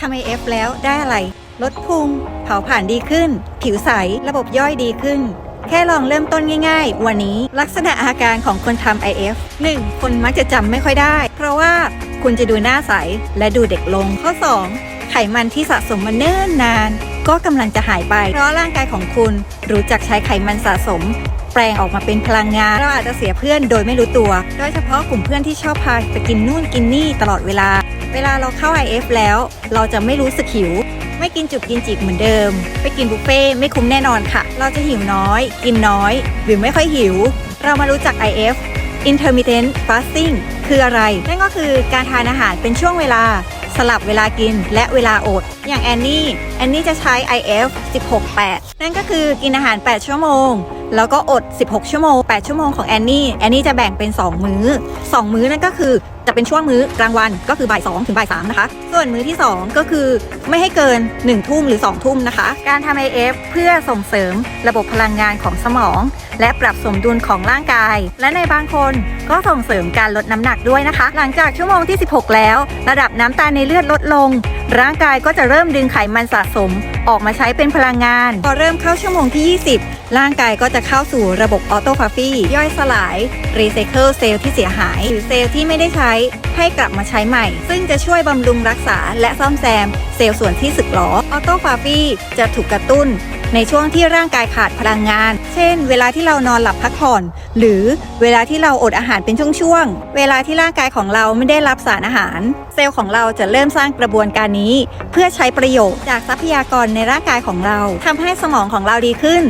ทำ IF แล้วได้อะไร ลดพุงเผาผ่านดีขึ้น ผิวใส ระบบย่อยดีขึ้น แค่ลองเริ่มต้นง่าย ๆ วันนี้ลักษณะอาการของคนทำ IF 1. คนมักจะจำไม่ค่อยได้ เพราะว่าคุณจะดูหน้าใสและดูเด็กลงข้อ 2. ไขมันที่สะสมมาเนิ่นนาน ก็กำลังจะหายไป เพราะร่างกายของคุณรู้จักใช้ไขมันสะสมแปลงออกมาเป็นพลังงาน เราอาจจะเสียเพื่อนโดยไม่รู้ตัว โดยเฉพาะกลุ่มเพื่อนที่ชอบพาไปกินนู่นกินนี่ตลอดเวลา เวลาเราเข้า IF แล้ว เราจะไม่รู้สึกหิว ไม่กินจุกกินจิกเหมือนเดิม ไปกินบุฟเฟ่ต์ไม่คุ้มแน่นอนค่ะ เราจะหิวน้อย กินน้อย หรือไม่ค่อยหิว เรามารู้จัก IF intermittent fasting คืออะไร นั่นก็คือการทานอาหารเป็นช่วงเวลาสลับเวลากินและเวลาอด อย่างแอนนี่ แอนนี่จะใช้ IF 16-8 นั่นก็คือกินอาหาร 8 ชั่วโมง แล้วก็อด 16 ชั่วโมง 8 ชั่วโมงของแอนนี่ แอนนี่จะแบ่งเป็น 2 มื้อ 2 มื้อนั่นก็คือจะเป็นช่วงมื้อกลางวันก็คือบ่าย2ถึงบ่าย3นะคะ ส่วนมื้อที่ 2 ก็คือไม่ให้เกิน 1 ทุ่มหรือ 2 ทุ่มนะคะ การทำ IF เพื่อส่งเสริมระบบพลังงานของสมอง และปรับสมดุลของร่างกาย และในบางคนก็ส่งเสริมการลดน้ำหนักด้วยนะคะ หลังจากชั่วโมงที่ 16 แล้ว ระดับน้ำตาลในเลือดลดลง ร่างกายก็จะเริ่มดึงไขมันสะสม ออกมาใช้เป็นพลังงาน พอเริ่มเข้าชั่วโมงที่ 20 ร่างกายก็จะเข้าสู่ระบบออโตฟาฟี่ย่อยสลายรีไซเคิลเซลล์ที่เสียหาย หรือเซลล์ที่ไม่ได้ใช้ให้กลับมาใช้ใหม่ ซึ่งจะช่วยบำรุงรักษาและซ่อมแซม เซลล์ส่วนที่สึกหรอออโตฟาฟี่จะถูกกระตุ้น ในช่วงที่ร่างกายขาดพลังงาน เช่น เวลาที่เรานอนหลับพักผ่อน หรือเวลาที่เราอดอาหารเป็นช่วงๆ เวลาที่ร่างกายของเราไม่ได้รับสารอาหาร เซลล์ของเราจะเริ่มสร้างกระบวนการนี้ เพื่อใช้ประโยชน์จากทรัพยากรในร่างกายของเราทำให้สมองของเราดีขึ้น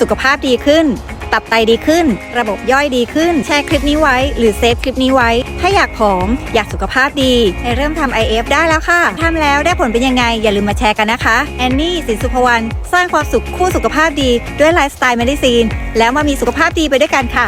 สุขภาพดีขึ้น ตับไตดีขึ้น ระบบย่อยดีขึ้น แชร์คลิปนี้ไว้ หรือเซฟคลิปนี้ไว้ ถ้าอยากผอม อยากสุขภาพดีให้เริ่มทำ IF ได้แล้วค่ะทำแล้วได้ผลเป็นยังไง อย่าลืมมาแชร์กันนะคะ แอนนี่สินสุภวรรณสร้างความสุขคู่สุขภาพดีด้วยไลฟ์สไตล์เมดิซีนแล้วมามีสุขภาพดีไปด้วยกันค่ะ